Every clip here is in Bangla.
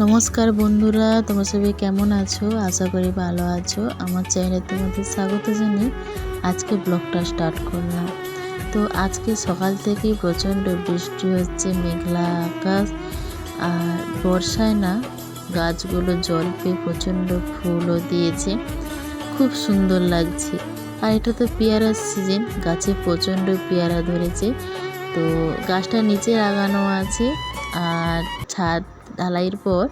নমস্কার বন্ধুরা, তোমরা সবাই কেমন আছো? আশা করি ভালো আছো। আমার চ্যানেলে তোমাদের স্বাগত জানিয়ে আজকে ব্লগটা স্টার্ট করলাম। তো আজকে সকাল থেকেই প্রচণ্ড বৃষ্টি হচ্ছে, মেঘলা আকাশ, আর বর্ষায় না গাছগুলো জল পেয়ে প্রচণ্ড ফুলও দিয়েছে। খুব সুন্দর লাগছে। আর এটা তো পেয়ারার সিজন গাছে প্রচণ্ড পেয়ারা ধরেছে। তো গাছটা নিচে লাগানো আছে, আর ছাদ ঢালাইয়ের পর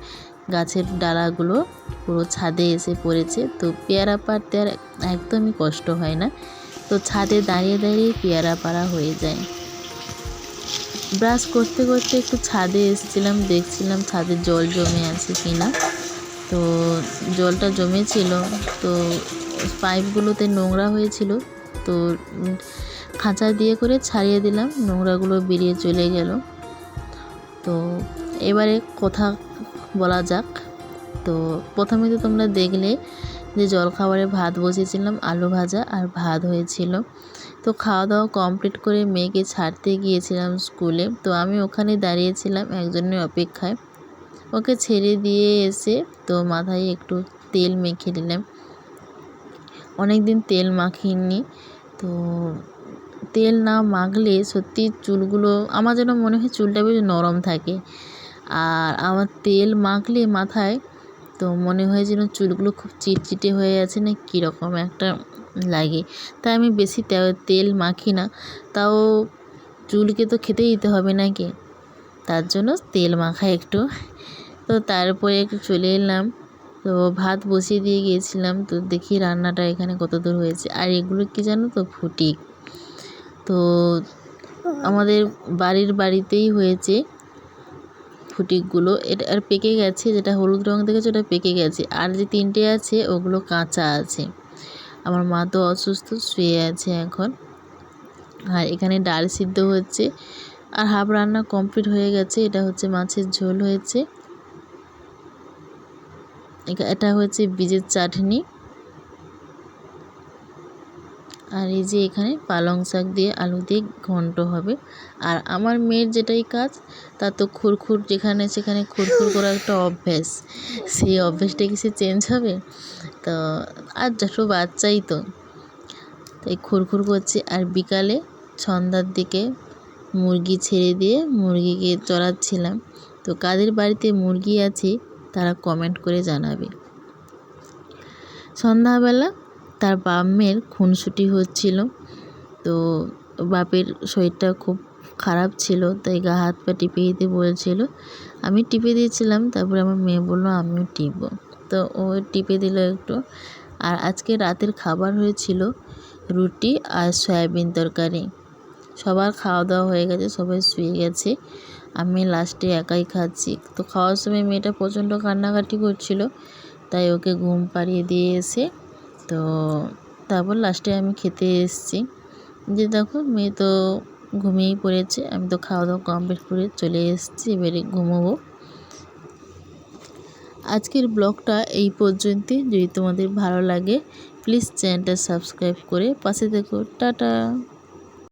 গাছের ডালাগুলো পুরো ছাদে এসে পড়েছে। তো পেয়ারা পাড়তে আর একদমই কষ্ট হয় না। তো ছাদে দাঁড়িয়ে দাঁড়িয়ে পেয়ারা পাড়া হয়ে যায়। ব্রাশ করতে করতে একটু ছাদে এসেছিলাম, দেখছিলাম ছাদে জল জমে আছে কি না তো জলটা জমেছিল, তো পাইপগুলোতে নোংরা হয়েছিল। তো খাঁচা দিয়ে করে ছাড়িয়ে দিলাম, নোংরাগুলো বেরিয়ে চলে গেল। তো এবারে কথা বলা যাক। তো প্রথমে তো তোমরা দেখলে যে জলখাবারে ভাত বসিয়েছিলাম, আলু ভাজা আর ভাত হয়েছিল। তো খাওয়া দাওয়া কমপ্লিট করে মেয়েকে ছাড়তে গিয়েছিলাম স্কুলে। তো আমি ওখানে দাঁড়িয়েছিলাম একজনের অপেক্ষায়। ওকে ছেড়ে দিয়ে এসে তো মাথায় একটু তেল মেখে দিলাম অনেক দিন তেল মাখিনি। তো তেল না মাখলে সত্যি চুলগুলো, আমার যেন মনে হয় চুলটা বেশ নরম থাকে। আর আমার তেল মাখলে মাথায় তো মনে হয় যেন চুলগুলো খুব চিটচিটে হয়ে আছে না কীরকম একটা লাগে। তাই আমি বেশি তেল মাখি না। তাও চুলকে তো খেতে দিতে হবে নাকি? তার জন্য তেল মাখা একটু। তো তারপরে একটু চলে এলাম। তো ভাত বসিয়ে দিয়ে গিয়েছিলাম। তো দেখি রান্নাটা এখানে কত দূর হয়েছে। আর এগুলো কি জানো তো? ফুটিক। তো আমাদের বাড়ির বাড়িতেই হয়েছে। ফুটিকগুলো। এটা আর পেকে গেছে যেটা হলুদ রঙ দেখেছে, ওটা পেকে গেছে। আর যে তিনটে আছে, ওগুলো কাঁচা আছে। আমার মা তো অসুস্থ, শুয়ে আছে এখন। আর এখানে ডাল সিদ্ধ হচ্ছে। আর হাফ রান্না কমপ্লিট হয়ে গেছে। এটা হচ্ছে মাছের ঝোল হয়েছে। এটা হচ্ছে বীজের চাটনি। আর এই যে এখানে পালং শাক দিয়ে আলু দিয়ে ঘন্ট হবে। আর আমার মেয়ের যেটাই কাজ, তার তো খুরখুর যেখানে সেখানে খুরখুর করা একটা অভ্যেস। সেই অভ্যেসটা কি সে চেঞ্জ হবে? তো আর ছোটো বাচ্চাই তো। তাই খুরখুর করছে। আর বিকালে সন্ধ্যার দিকে মুরগি ছেড়ে দিয়ে মুরগিকে চড়াচ্ছিলাম। তো কাদের বাড়িতে মুরগি আছে, তারা কমেন্ট করে জানাবে। সন্ধ্যাবেলা তার বামের খুনসুটি হচ্ছিল। তো বাপের শরীরটা খুব খারাপ ছিল, তাই গা হাত পা টিপে দিতে বলছিল। আমি টিপে দিয়েছিলাম, তারপরে আমার মেয়ে বলল, আমিও টিপব। তো ও টিপে দিল একটু। আর আজকে রাতের খাবার হয়েছিল রুটি আর সয়াবিন তরকারি। সবার খাওয়া দাওয়া হয়ে গেছে, সবাই শুয়ে গেছে। আমি লাস্টে একাই খাচ্ছি। তো খাওয়ার সময় মেয়েটা প্রচণ্ড কান্নাকাটি করছিল, তাই ওকে ঘুম পাড়িয়ে দিয়ে এসে তো তারপর লাস্টে আমি খেতে এসেছি। যে দেখো, মেয়ে তো ঘুমিয়েই পড়েছে, আমি তো খাওয়া দাওয়া কমপ্লিট করে চলে এসেছি, এবারে ঘুমোবো। আজকের ব্লগটা এই পর্যন্তই। যদি তোমাদের ভালো লাগে প্লিজ চ্যানেলটা সাবস্ক্রাইব করে পাশে দেখো টাটা!